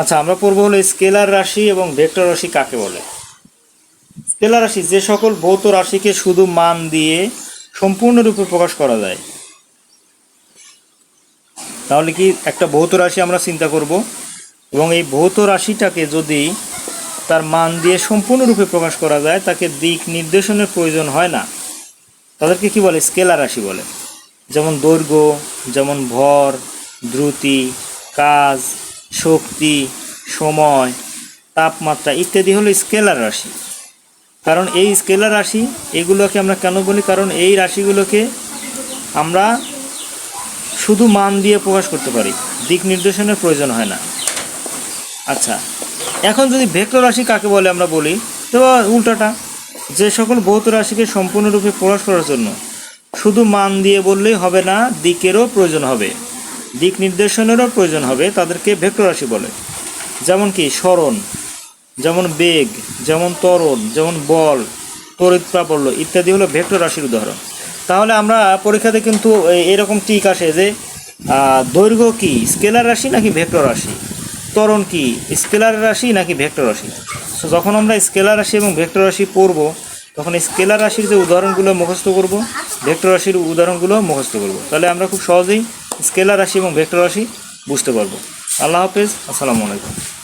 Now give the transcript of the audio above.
আচ্ছা আমরা পড়ব হলো স্কেলার রাশি এবং ভেক্টর রাশি কাকে বলে? স্কেলার রাশি, যে সকল ভৌত রাশিকে শুধু মান দিয়ে সম্পূর্ণরূপে প্রকাশ করা যায়। তাহলে কি একটা ভৌত রাশি আমরা চিন্তা করব? এবং এই ভৌত রাশিটাকে যদি তার মান দিয়ে সম্পূর্ণরূপে প্রকাশ করা যায়, তাকে দিক নির্দেশনের প্রয়োজন হয় না। তাদেরকে কি বলে? স্কেলার রাশি বলে। যেমন দৈর্ঘ্য, যেমন ভর, দ্রুতি, কাজ শক্তি, সময়, তাপমাত্রা ইত্যাদি হলো স্কেলার রাশি। কারণ এই স্কেলার রাশি, এগুলোকে আমরা কেন বলি? কারণ এই রাশিগুলোকে আমরা শুধু মান দিয়ে প্রকাশ করতে পারি। দিক নির্দেশনের প্রয়োজন হয় না। আচ্ছা এখন যদি ভেক্টর রাশি কাকে বলে আমরা বলি? তো উল্টাটা, যে সকল ভৌত রাশিকে সম্পূর্ণরূপে প্রকাশ করার জন্য শুধু মান দিয়ে বললেই হবে না, দিকেরও প্রয়োজন হবে। দিক নির্দেশনেরও প্রয়োজন হবে তাদেরকে ভেক্টর রাশি বলে। যেমন কি স্মরণ, যেমন বেগ, যেমন ত্বরণ, যেমন বল, তড়িৎ প্রাবল্য ইত্যাদি হলো ভেক্টর রাশির উদাহরণ। তাহলে আমরা পরীক্ষাতে কিন্তু এরকম টিক আসে যে দৈর্ঘ্য কি স্কেলার রাশি নাকি ভেক্টর রাশি? ত্বরণ কি স্কেলার রাশি নাকি ভেক্টর রাশি? সো যখন আমরা স্কেলার রাশি এবং ভেক্টর রাশি পড়ব, তখন স্কেলার রাশির যে উদাহরণগুলো মুখস্থ করব, ভেক্টর রাশির উদাহরণগুলো মুখস্থ করব। তাহলে আমরা খুব সহজেই স্কেলার রাশি এবং ভেক্টর রাশি বুঝতে পারব। আল্লাহ হাফেজ আসসালামু আলাইকুম।